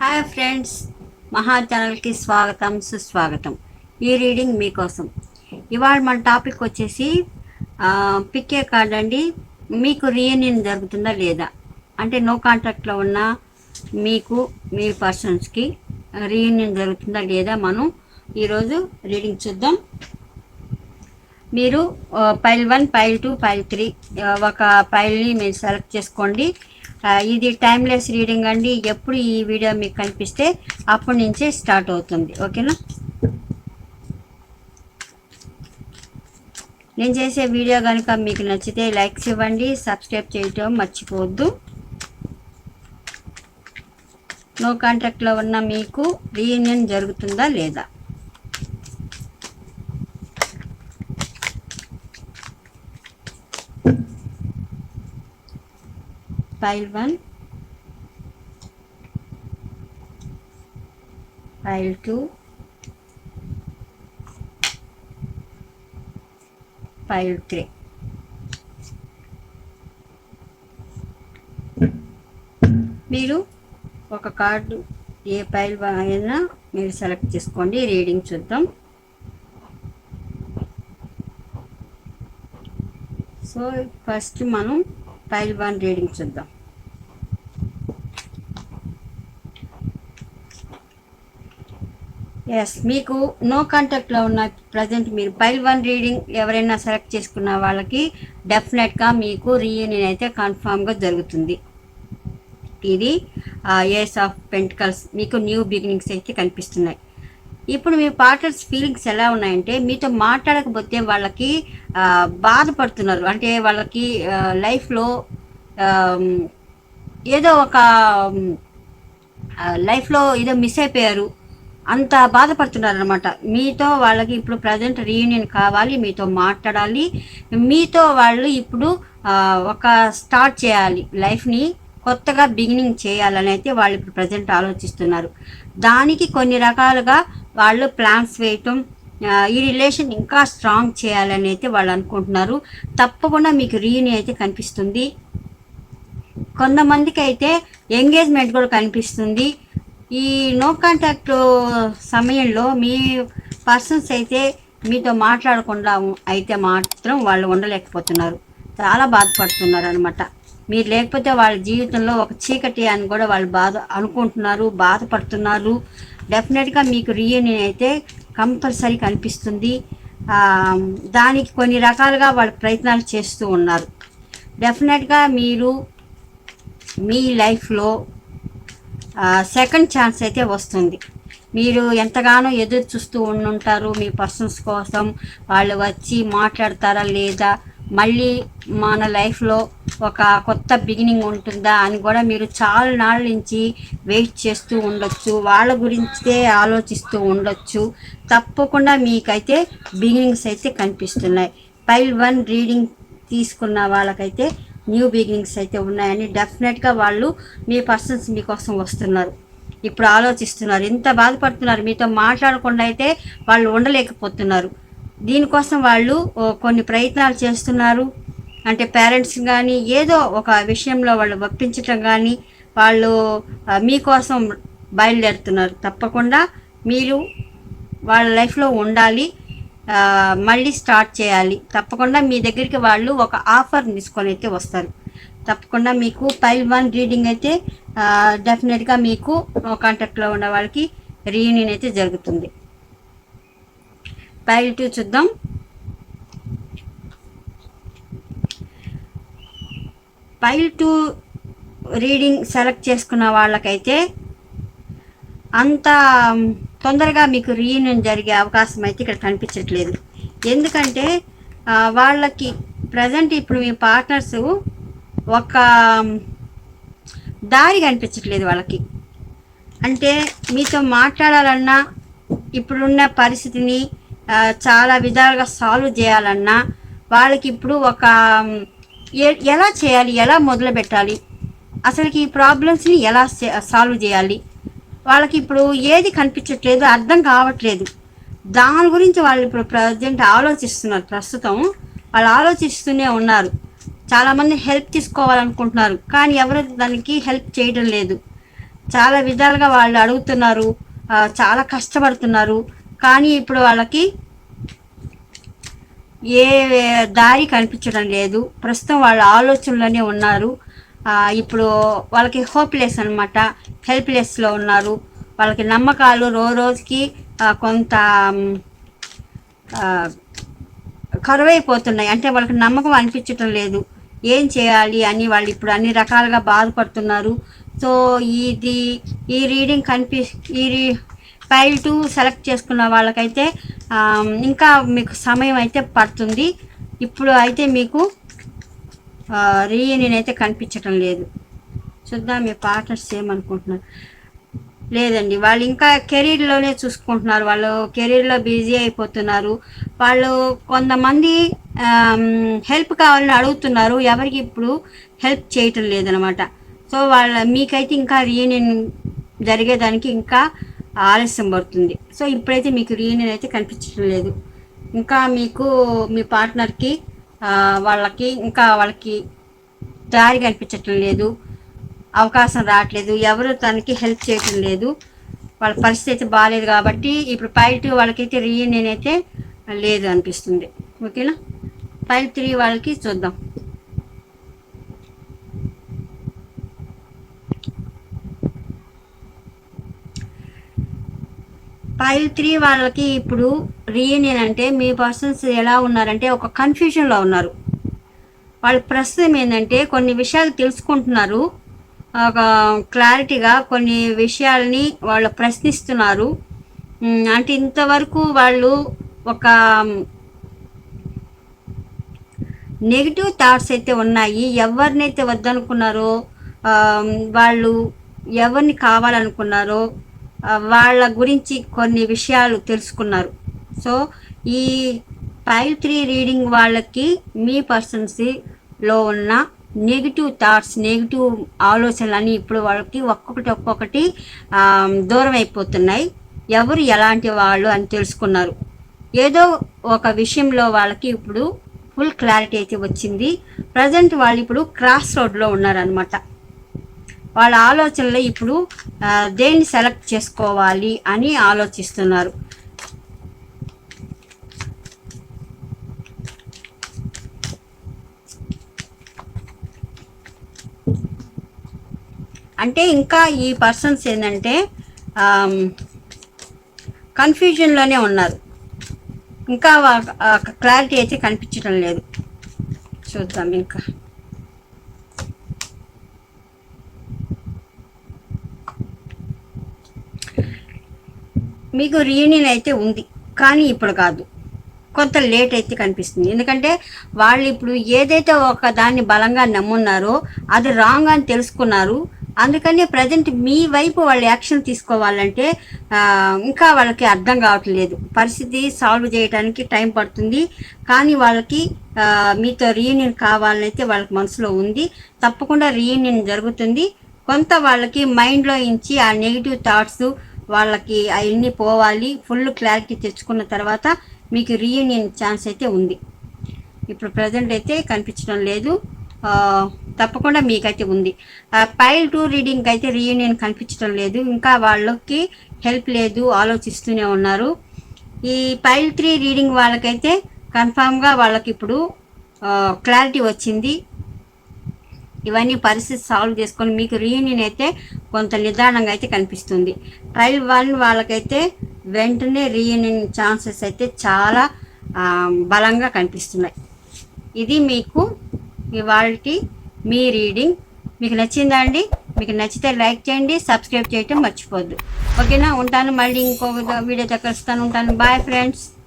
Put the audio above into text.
Hi friends మహా ఛానల్కి స్వాగతం సుస్వాగతం. ఈ రీడింగ్ మీకోసం. ఇవాళ మన టాపిక్ వచ్చేసి పిక్కే కార్డ్ అండి? మీకు రీయూనియన్ జరుగుతుందా లేదా? అంటే నో కాంటాక్ట్లో ఉన్న మీకు మీ పర్సన్స్కి రీయూనియన్ జరుగుతుందా లేదా మనం ఈరోజు రీడింగ్ చూద్దాం. మీరు pile one pile two pile three ఒక పైల్ని మీరు సెలెక్ట్ చేసుకోండి. ఇది టైమ్లెస్ రీడింగ్ అండి. ఎప్పుడు ఈ వీడియో మీకు కనిపిస్తే అప్పటి నుంచే స్టార్ట్ అవుతుంది. ఓకేనా? నేను చేసే వీడియో కనుక మీకు నచ్చితే లైక్స్ ఇవ్వండి. సబ్స్క్రైబ్ చేయటం మర్చిపోవద్దు. నో కాంటాక్ట్లో ఉన్న మీకు రీయూనియన్ జరుగుతుందా లేదా? File 1 file 2 file 3 మీరు ఒక కార్డు ఏ ఫైల్ అయినా మీరు సెలెక్ట్ చేసుకోండి రీడింగ్ చూద్దాం. సో ఫస్ట్ మనం ఫైల్ వన్ రీడింగ్ చూద్దాం. ఎస్ మీకు నో కాంటాక్ట్లో ఉన్న ప్రజెంట్ మీరు ఫైల్ వన్ రీడింగ్ ఎవరైనా సెలెక్ట్ చేసుకున్న వాళ్ళకి డెఫినెట్గా మీకు రీయూనియన్ అయితే కన్ఫామ్గా జరుగుతుంది. ఇది ఏస్ ఆఫ్ పెంటికల్స్ మీకు న్యూ బిగినింగ్స్ అయితే కనిపిస్తున్నాయి. ఇప్పుడు మీ పార్టనర్స్ ఫీలింగ్స్ ఎలా ఉన్నాయంటే మీతో మాట్లాడకపోతే వాళ్ళకి బాధపడుతున్నారు. అంటే వాళ్ళకి లైఫ్లో ఏదో ఒక లైఫ్లో ఏదో మిస్ అయిపోయారు. అంత బాధపడుతున్నారు అనమాట మీతో వాళ్ళకి ఇప్పుడు ప్రజెంట్ రీయూనియన్ కావాలి మీతో మాట్లాడాలి మీతో వాళ్ళు ఇప్పుడు ఒక స్టార్ట్ చేయాలి. లైఫ్ని కొత్తగా బిగినింగ్ చేయాలని అయితే వాళ్ళు ఇప్పుడు ప్రజెంట్ ఆలోచిస్తున్నారు. దానికి కొన్ని రకాలుగా వాళ్ళు ప్లాన్స్ వేయటం ఈ రిలేషన్ ఇంకా స్ట్రాంగ్ చేయాలని అయితే వాళ్ళు అనుకుంటున్నారు. తప్పకుండా మీకు రీయూనియన్ అయితే కనిపిస్తుంది. కొంతమందికి అయితే ఎంగేజ్మెంట్ కూడా కనిపిస్తుంది. ఈ నో కాంటాక్ట్ సమయంలో మీ పర్సన్స్ అయితే మీతో మాట్లాడకుండా అయితే మాత్రం వాళ్ళు ఉండలేకపోతున్నారు. చాలా బాధపడుతున్నారు అనమాట మీరు లేకపోతే వాళ్ళ జీవితంలో ఒక చీకటి అని కూడా వాళ్ళు బాధ అనుకుంటున్నారు బాధపడుతున్నారు. డెఫినెట్గా మీకు రీయూనియన్ అయితే కంపల్సరీ కనిపిస్తుంది. దానికి కొన్ని రకాలుగా వాళ్ళు ప్రయత్నాలు చేస్తూ ఉన్నారు. డెఫినెట్గా మీరు మీ లైఫ్లో సెకండ్ ఛాన్స్ అయితే వస్తుంది. మీరు ఎంతగానో ఎదురు చూస్తూ ఉండుంటారు. మీ పర్సన్స్ కోసం వాళ్ళు వచ్చి మాట్లాడతారా లేదా? మళ్ళీ మన లైఫ్లో ఒక కొత్త బిగినింగ్ ఉంటుందా అని కూడా మీరు చాలా నాళ్ళ నుంచి వెయిట్ చేస్తూ ఉండొచ్చు. వాళ్ళ గురించే ఆలోచిస్తూ ఉండొచ్చు. తప్పకుండా మీకైతే బిగినింగ్స్ అయితే కనిపిస్తున్నాయి. పైల్ వన్ రీడింగ్ తీసుకున్న వాళ్ళకైతే న్యూ బిగినింగ్స్ అయితే ఉన్నాయని డెఫినెట్గా వాళ్ళు మీ పర్సన్స్ మీకోసం వస్తున్నారు. ఇప్పుడు ఆలోచిస్తున్నారు. ఇంత బాధపడుతున్నారు. మీతో మాట్లాడకుండా అయితే వాళ్ళు ఉండలేకపోతున్నారు. దీనికోసం వాళ్ళు కొన్ని ప్రయత్నాలు చేస్తున్నారు. అంటే పేరెంట్స్ కానీ ఏదో ఒక విషయంలో వాళ్ళు ఒప్పించటం కానీ వాళ్ళు మీకోసం బయలుదేరుతున్నారు. తప్పకుండా మీరు వాళ్ళ లైఫ్లో ఉండాలి. మళ్ళీ స్టార్ట్ చేయాలి. తప్పకుండా మీ దగ్గరికి వాళ్ళు ఒక ఆఫర్ తీసుకొని అయితే వస్తారు. తప్పకుండా మీకు పైల్ వన్ రీడింగ్ అయితే డెఫినెట్గా మీకు కాంటాక్ట్లో ఉన్న వాళ్ళకి రీయూనియన్ అయితే జరుగుతుంది. పైల్ టూ చూద్దాం. పైల్ టూ రీడింగ్ సెలెక్ట్ చేసుకున్న వాళ్ళకైతే అంత తొందరగా మీకు రీయూనియన్ జరిగే అవకాశం అయితే ఇక్కడ కనిపించట్లేదు. ఎందుకంటే వాళ్ళకి ప్రజెంట్ ఇప్పుడు మీ పార్ట్నర్స్ ఒక దారి కనిపించట్లేదు వాళ్ళకి. అంటే మీతో మాట్లాడాలన్నా ఇప్పుడున్న పరిస్థితిని చాలా విధాలుగా సాల్వ్ చేయాలన్నా వాళ్ళకి ఇప్పుడు ఒక ఎలా చేయాలి ఎలా మొదలు పెట్టాలి అసలుకి ఈ ప్రాబ్లమ్స్ని ఎలా సాల్వ్ చేయాలి వాళ్ళకి ఇప్పుడు ఏది కనిపించట్లేదు అర్థం కావట్లేదు. దాని గురించి వాళ్ళు ఇప్పుడు ప్రజెంట్ ఆలోచిస్తున్నారు. ప్రస్తుతం వాళ్ళు ఆలోచిస్తూనే ఉన్నారు. చాలామంది హెల్ప్ తీసుకోవాలనుకుంటున్నారు కానీ ఎవరు దానికి హెల్ప్ చేయడం లేదు. చాలా విధాలుగా వాళ్ళు అడుగుతున్నారు చాలా కష్టపడుతున్నారు కానీ ఇప్పుడు వాళ్ళకి ఏ దారి కనిపించడం లేదు. ప్రస్తుతం వాళ్ళ ఆలోచనలోనే ఉన్నారు. ఇప్పుడు వాళ్ళకి హోప్లెస్ అనమాట హెల్ప్లెస్లో ఉన్నారు. వాళ్ళకి నమ్మకాలు రోజు రోజుకి కొంత కరువైపోతున్నాయి. అంటే వాళ్ళకి నమ్మకం అనిపించటం లేదు. ఏం చేయాలి అని వాళ్ళు ఇప్పుడు అన్ని రకాలుగా బాధపడుతున్నారు. సో ఇది ఈ రీడింగ్ కనిపి ఈ రీ ఫైల్ టూ సెలెక్ట్ చేసుకున్న వాళ్ళకైతే ఇంకా మీకు సమయం అయితే పడుతుంది. ఇప్పుడు అయితే మీకు రీయూనియన్ అయితే కనిపించటం లేదు. చూద్దాం మీ పార్ట్నర్స్ ఏమనుకుంటున్నారు? లేదండి వాళ్ళు ఇంకా కెరీర్లోనే చూసుకుంటున్నారు. వాళ్ళు కెరీర్లో బిజీ అయిపోతున్నారు. వాళ్ళు కొంతమంది హెల్ప్ కావాలని అడుగుతున్నారు. ఎవరికి ఇప్పుడు హెల్ప్ చేయటం లేదనమాట సో వాళ్ళ మీకైతే ఇంకా రీయూనియన్ జరిగేదానికి ఇంకా ఆలస్యం పడుతుంది. సో ఇప్పుడైతే మీకు రీయూనియన్ అయితే కనిపించడం లేదు. ఇంకా మీకు మీ పార్ట్నర్కి వాళ్ళకి ఇంకా వాళ్ళకి దారి కనిపించటం లేదు. అవకాశం రావట్లేదు. ఎవరు తనకి హెల్ప్ చేయటం లేదు. వాళ్ళ పరిస్థితి అయితే బాగాలేదు కాబట్టి ఇప్పుడు ఫైల్ టూ వాళ్ళకైతే రీయూనియన్ అయితే లేదు అనిపిస్తుంది. ఓకేనా? ఫైల్ త్రీ వాళ్ళకి చూద్దాం. ఫైల్ త్రీ వాళ్ళకి ఇప్పుడు రీయూనియన్ అంటే మీ పర్సన్స్ ఎలా ఉన్నారంటే ఒక కన్ఫ్యూజన్లో ఉన్నారు. వాళ్ళు ప్రస్తుతం ఏంటంటే కొన్ని విషయాలు తెలుసుకుంటున్నారు. ఒక క్లారిటీగా కొన్ని విషయాల్ని వాళ్ళు ప్రశ్నిస్తున్నారు. అంటే ఇంతవరకు వాళ్ళు ఒక నెగిటివ్ థాట్స్ అయితే ఉన్నాయి. ఎవరినైతే వద్దనుకున్నారో వాళ్ళు ఎవరిని కావాలనుకున్నారో వాళ్ళ గురించి కొన్ని విషయాలు తెలుసుకున్నారు. సో ఈ ఫైవ్ త్రీ రీడింగ్ వాళ్ళకి మీ పర్సన్స్లో ఉన్న నెగిటివ్ థాట్స్ నెగిటివ్ ఆలోచనలని ఇప్పుడు వాళ్ళకి ఒక్కొక్కటి ఒక్కొక్కటి దూరం అయిపోతున్నాయి. ఎవరు ఎలాంటి వాళ్ళు అని తెలుసుకున్నారు. ఏదో ఒక విషయంలో వాళ్ళకి ఇప్పుడు ఫుల్ క్లారిటీ అయితే వచ్చింది. ప్రజెంట్ వాళ్ళు ఇప్పుడు క్రాస్ రోడ్లో ఉన్నారనమాట వాళ్ళ ఆలోచనలో ఇప్పుడు దేన్ని సెలెక్ట్ చేసుకోవాలి అని ఆలోచిస్తున్నారు. అంటే ఇంకా ఈ పర్సన్స్ ఏంటంటే కన్ఫ్యూజన్లోనే ఉన్నారు. ఇంకా క్లారిటీ అయితే కనిపించడం లేదు. చూద్దాం ఇంకా. మీకు రీయూనియన్ అయితే ఉంది కానీ ఇప్పుడు కాదు. కొంత లేట్ అయితే కనిపిస్తుంది. ఎందుకంటే వాళ్ళు ఇప్పుడు ఏదైతే ఒక దాన్ని బలంగా నమ్మున్నారో అది రాంగ్ అని తెలుసుకున్నారు. అందుకని ప్రజెంట్ మీ వైపు వాళ్ళు యాక్షన్ తీసుకోవాలంటే ఇంకా వాళ్ళకి అర్థం కావట్లేదు. పరిస్థితి సాల్వ్ చేయడానికి టైం పడుతుంది. కానీ వాళ్ళకి మీతో రీయూనియన్ కావాలనైతే వాళ్ళకి మనసులో ఉంది. తప్పకుండా రీయూనియన్ జరుగుతుంది. కొంత వాళ్ళకి మైండ్లో ఇంచి ఆ నెగిటివ్ థాట్స్ వాళ్ళకి అవన్నీ పోవాలి ఫుల్ క్లారిటీ తెచ్చుకున్న తర్వాత మీకు రీయూనియన్ ఛాన్స్ అయితే ఉంది. ఇప్పుడు ప్రజెంట్ అయితే కనిపించడం లేదు. తప్పకుండా మీకైతే ఉంది. పైల్ టూ రీడింగ్ అయితే రీయూనియన్ కనిపించడం లేదు. ఇంకా వాళ్ళకి హెల్ప్ లేదు ఆలోచిస్తూనే ఉన్నారు. ఈ పైల్ త్రీ రీడింగ్ వాళ్ళకైతే కన్ఫామ్గా వాళ్ళకి ఇప్పుడు క్లారిటీ వచ్చింది. ఇవన్నీ పరిస్థితి సాల్వ్ చేసుకొని మీకు రీయూనియన్ అయితే కొంత నిదానంగా అయితే కనిపిస్తుంది. ట్రయల్ వన్ వాళ్ళకైతే వెంటనే రీయూనియన్ ఛాన్సెస్ అయితే చాలా బలంగా కనిపిస్తున్నాయి. ఇది మీకు ఇవాళ మీ రీడింగ్ మీకు నచ్చిందా అండి? మీకు నచ్చితే లైక్ చేయండి సబ్స్క్రైబ్ చేయటం మర్చిపోద్దు ఓకేనా? ఉంటాను. మళ్ళీ ఇంకొక వీడియో దగ్గర ఉంటాను. Bye friends